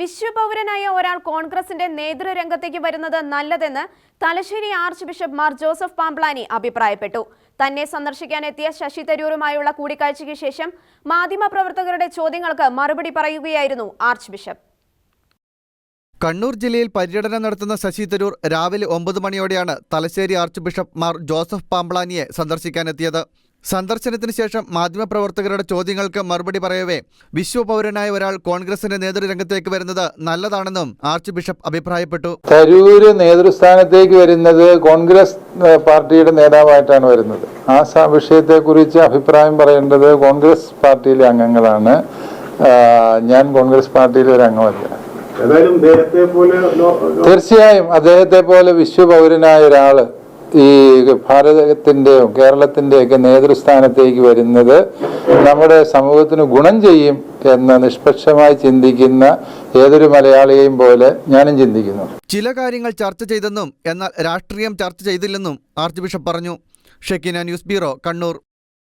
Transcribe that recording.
വിശ്വപൗരനായ ഒരാൾ കോൺഗ്രസിന്റെ നേതൃരംഗത്തേക്ക് വരുന്നത് നല്ലതെന്ന് Thalassery archbishop Mar Joseph Pamplany അഭിപ്രായപ്പെട്ടു. തന്നെ സന്ദർശിക്കാൻ എത്തിയ ശശി തരൂരുമായുള്ള കൂടിക്കാഴ്ചയ്ക്ക് ശേഷം മാധ്യമപ്രവർത്തകരുടെ ചോദ്യങ്ങൾക്ക് മറുപടി പറയുകയായിരുന്നു ആർച്ച് ബിഷപ്പ്. കണ്ണൂർ ജില്ലയിൽ പര്യടനം നടത്തുന്ന ശശി തരൂർ രാവിലെ ഒമ്പത് മണിയോടെയാണ് Thalassery archbishop Mar Joseph പാംപ്ലാനിയെ സന്ദർശിക്കാനെത്തിയത്. സന്ദർശനത്തിന് ശേഷം മാധ്യമപ്രവർത്തകരുടെ ചോദ്യങ്ങൾക്ക് മറുപടി പറയവേ വിശ്വപൗരനായ ഒരാൾ കോൺഗ്രസിന്റെ നേതൃരംഗത്തേക്ക് വരുന്നത് നല്ലതാണെന്നും ആർച്ച് ബിഷപ്പ് അഭിപ്രായപ്പെട്ടു. തരൂര് നേതൃസ്ഥാനത്തേക്ക് വരുന്നത് കോൺഗ്രസ് പാർട്ടിയുടെ നേതാവായിട്ടാണ് വരുന്നത്. ആ വിഷയത്തെ വിഷയത്തെക്കുറിച്ച് അഭിപ്രായം പറയേണ്ടത് കോൺഗ്രസ് പാർട്ടിയിലെ അംഗങ്ങളാണ്. ഞാൻ കോൺഗ്രസ് പാർട്ടിയിലെ ഒരു അംഗമല്ല. തീർച്ചയായും അദ്ദേഹത്തെ പോലെ വിശ്വപൗരനായ ഒരാൾ ഈ ഭാരതത്തിന്റെയും കേരളത്തിന്റെയൊക്കെ നേതൃസ്ഥാനത്തേക്ക് വരുന്നത് നമ്മുടെ സമൂഹത്തിന് ഗുണം ചെയ്യും എന്ന് നിഷ്പക്ഷമായി ചിന്തിക്കുന്ന ഏതൊരു മലയാളിയെയും പോലെ ഞാനും ചിന്തിക്കുന്നു. ചില കാര്യങ്ങൾ ചർച്ച ചെയ്തെന്നും എന്നാൽ രാഷ്ട്രീയം ചർച്ച ചെയ്തില്ലെന്നും ആർച്ച് ബിഷപ്പ് പറഞ്ഞു. Shekinah news bureau Kannur.